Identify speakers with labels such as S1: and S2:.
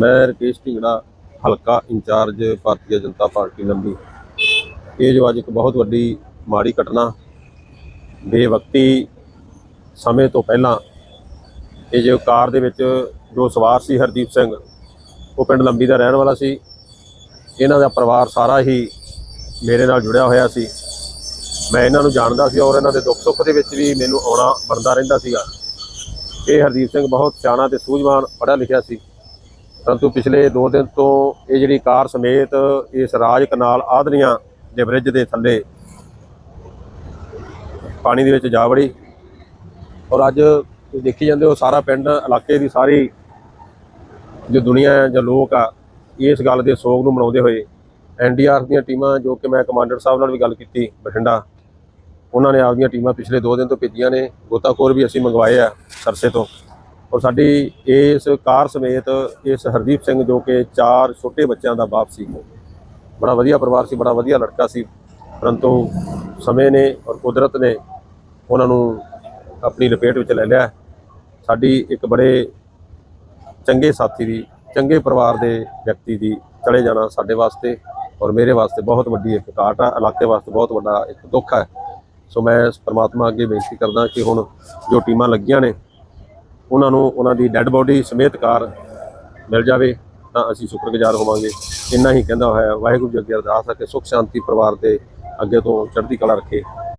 S1: ਮੈਂ ਰਕੇਸ਼ ਢਿੰਗੜਾ, ਹਲਕਾ incharge Bharatiya Janata party ਲੰਬੀ ਇਹ ਜੋ ਅੱਜ ਇੱਕ ਬਹੁਤ ਵੱਡੀ ਮਾੜੀ ਘਟਨਾ, ਬੇਵਕਤੀ ਸਮੇਂ ਤੋਂ ਪਹਿਲਾਂ, ਇਹ ਜੋ ਕਾਰ ਦੇ ਵਿੱਚ ਜੋ ਸਵਾਰ ਸੀ ਹਰਦੀਪ ਸਿੰਘ, ਉਹ ਪਿੰਡ ਲੰਬੀ ਦਾ ਰਹਿਣ ਵਾਲਾ ਸੀ। ਇਹਨਾਂ ਦਾ ਪਰਿਵਾਰ ਸਾਰਾ ਹੀ ਮੇਰੇ ਨਾਲ ਜੁੜਿਆ ਹੋਇਆ ਸੀ। ਮੈਂ ਇਹਨਾਂ ਨੂੰ ਜਾਣਦਾ ਸੀ ਔਰ ਇਹਨਾਂ ਦੇ ਦੁੱਖ ਸੁੱਖ ਦੇ ਵਿੱਚ ਵੀ ਮੈਨੂੰ ਆਉਣਾ, ਬਣਦਾ ਰਹਿੰਦਾ ਸੀਗਾ। ਇਹ ਹਰਦੀਪ ਸਿੰਘ ਬਹੁਤ ਸਿਆਣਾ ਤੇ ਸੂਝਵਾਨ, ਪੜ੍ਹਿਆ ਲਿਖਿਆ ਸੀ। ਪਰੰਤੂ ਪਿਛਲੇ 2 ਦਿਨ ਤੋਂ ਇਹ ਜਿਹੜੀ ਕਾਰ ਸਮੇਤ ਇਸ ਰਾਜ ਕਨਾਲ ਆਦਨੀਆਂ ਦੇ ਬ੍ਰਿਜ ਦੇ ਥੱਲੇ ਪਾਣੀ ਦੇ ਵਿੱਚ ਜਾ ਵੜੀ। ਔਰ ਅੱਜ ਤੁਸੀਂ ਦੇਖੀ ਜਾਂਦੇ ਹੋ, ਸਾਰਾ ਪਿੰਡ, ਇਲਾਕੇ ਦੀ ਸਾਰੀ ਜੋ ਦੁਨੀਆ ਹੈ, ਜਾਂ ਲੋਕ ਆ, ਇਸ ਗੱਲ ਦੇ ਸੋਗ ਨੂੰ ਮਨਾਉਂਦੇ ਹੋਏ ਐਨਡੀਆਰਐਫ ਦੀਆਂ ਟੀਮਾਂ ਜੋ ਕਿ ਮੈਂ ਕਮਾਂਡਰ ਸਾਹਿਬ ਨਾਲ ਵੀ ਗੱਲ ਕੀਤੀ, ਬਠਿੰਡਾ। ਉਹਨਾਂ ਨੇ ਆਪਦੀਆਂ ਟੀਮਾਂ ਪਿਛਲੇ 2 ਦਿਨ ਤੋਂ ਭੇਜੀਆਂ ਨੇ। ਗੋਤਾਖੋਰ ਵੀ ਅਸੀਂ ਮੰਗਵਾਏ ਆ ਸਰਸੇ ਤੋਂ। ਔਰ ਸਾਡੀ ਇਸ ਕਾਰ ਸਮੇਤ ਇਸ ਹਰਦੀਪ ਸਿੰਘ ਜੋ ਕਿ ਚਾਰ ਛੋਟੇ ਬੱਚਿਆਂ ਦਾ ਬਾਪ ਸੀ। ਬੜਾ ਵਧੀਆ ਪਰਿਵਾਰ ਸੀ, ਬੜਾ ਵਧੀਆ ਲੜਕਾ ਸੀ। ਪਰੰਤੂ ਸਮੇਂ ਨੇ ਔਰ ਕੁਦਰਤ ਨੇ ਉਹਨਾਂ ਨੂੰ ਆਪਣੀ ਲਪੇਟ ਵਿੱਚ ਲੈ ਲਿਆ। ਸਾਡੀ ਇੱਕ ਬੜੇ ਚੰਗੇ ਸਾਥੀ ਦੀ, ਚੰਗੇ ਪਰਿਵਾਰ ਦੇ ਵਿਅਕਤੀ ਦੀ ਚਲੇ ਜਾਣਾ ਸਾਡੇ ਵਾਸਤੇ ਔਰ ਮੇਰੇ ਵਾਸਤੇ ਬਹੁਤ ਵੱਡੀ ਇੱਕ ਘਾਟ ਆ। ਇਲਾਕੇ ਵਾਸਤੇ ਬਹੁਤ ਵੱਡਾ ਇੱਕ ਦੁੱਖ ਹੈ ਸੋ ਮੈਂ ਪਰਮਾਤਮਾ ਅੱਗੇ ਬੇਨਤੀ ਕਰਦਾ ਕਿ ਹੁਣ ਜੋ ਟੀਮਾਂ ਲੱਗੀਆਂ ਨੇ, ਉਹਨਾਂ ਨੂੰ ਉਹਨਾਂ ਦੀ ਡੈੱਡ ਬੋਡੀ ਸਮੇਤ ਕਾਰ ਮਿਲ ਜਾਵੇ, ਤਾਂ ਅਸੀਂ ਸ਼ੁਕਰਗੁਜ਼ਾਰ ਹੋਵਾਂਗੇ। ਇੰਨਾ ਹੀ ਕਹਿੰਦਾ ਹੋਇਆ ਵਾਹਿਗੁਰੂ ਜੀ ਅੱਗੇ ਅਰਦਾਸ ਹੈ ਕਿ ਸੁਖ, ਸ਼ਾਂਤੀ, ਪਰਿਵਾਰ ਦੇ ਅੱਗੇ ਤੋਂ ਚੜ੍ਹਦੀ ਕਲਾ ਰੱਖੇ।